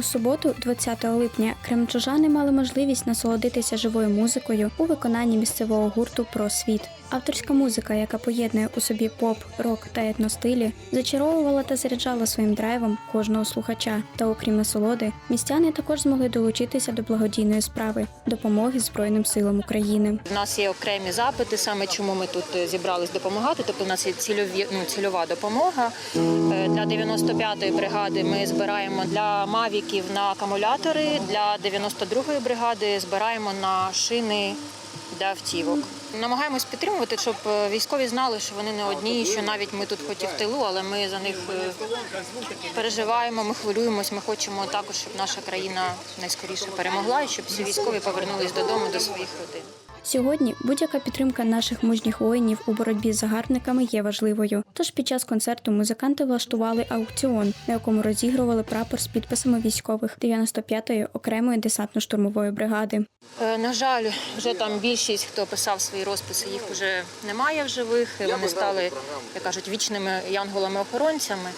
суботу, 20 липня, кременчужани мали можливість насолодитися живою музикою у виконанні місцевого гурту Просвіт. Авторська музика, яка поєднує у собі поп, рок та етностилі, зачаровувала та заряджала своїм драйвом кожного слухача. Та окрім насолоди, містяни також змогли долучитися до благодійної справи допомоги Збройним силам України. У нас є окремі запити, саме чому ми тут е, зібрались допомагати. Тобто, у нас є цільові ну, цільова допомога Е, для 95-ї бригади. Ми збираємо для мавіків на акумулятори. Для 92-ї бригади збираємо на шини для автівок. Намагаємось підтримувати, щоб е, військові знали, що вони не одні, що навіть ми тут хоч і в тилу, але ми за них е, переживаємо, ми хвилюємось. Ми хочемо також, щоб наша країна найскоріше перемогла і щоб всі військові повернулись додому до своїх родин. Сьогодні будь-яка підтримка наших мужніх воїнів у боротьбі з загарбниками є важливою. Тож під час концерту музиканти влаштували аукціон, на якому розігрували прапор з підписами військових 95-ї окремої десантно-штурмової бригади. Е, На жаль, вже там більшість, хто писав свої розписи, їх вже немає в живих. Вони стали, як кажуть, вічними янголами-охоронцями.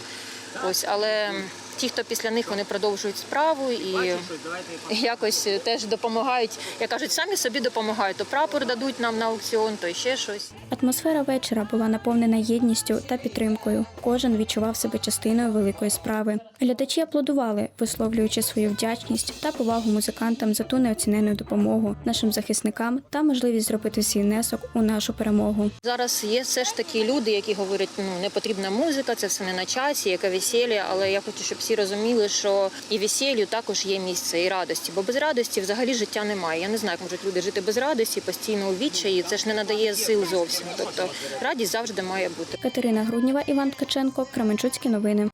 Ось, але ті, хто після них вони продовжують справу і якось теж допомагають, як кажуть, самі собі допомагають. То прапор дадуть нам на аукціон, то ще щось. Атмосфера вечора була наповнена єдністю та підтримкою. Кожен відчував себе частиною великої справи. Глядачі аплодували, висловлюючи свою вдячність та повагу музикантам за ту неоцінену допомогу нашим захисникам та можливість зробити свій внесок у нашу перемогу. Зараз є все ж таки люди, які говорять, ну не потрібна музика, це все не на часі, яке весілля. Але я хочу, щоб розуміли, що і весіллю також є місце, і радості. Бо без радості взагалі життя немає. Я не знаю, як можуть люди жити без радості, постійно у відчаї. Це ж не надає сил зовсім. Тобто радість завжди має бути. Катерина Груднєва, Іван Ткаченко, Кременчуцькі новини.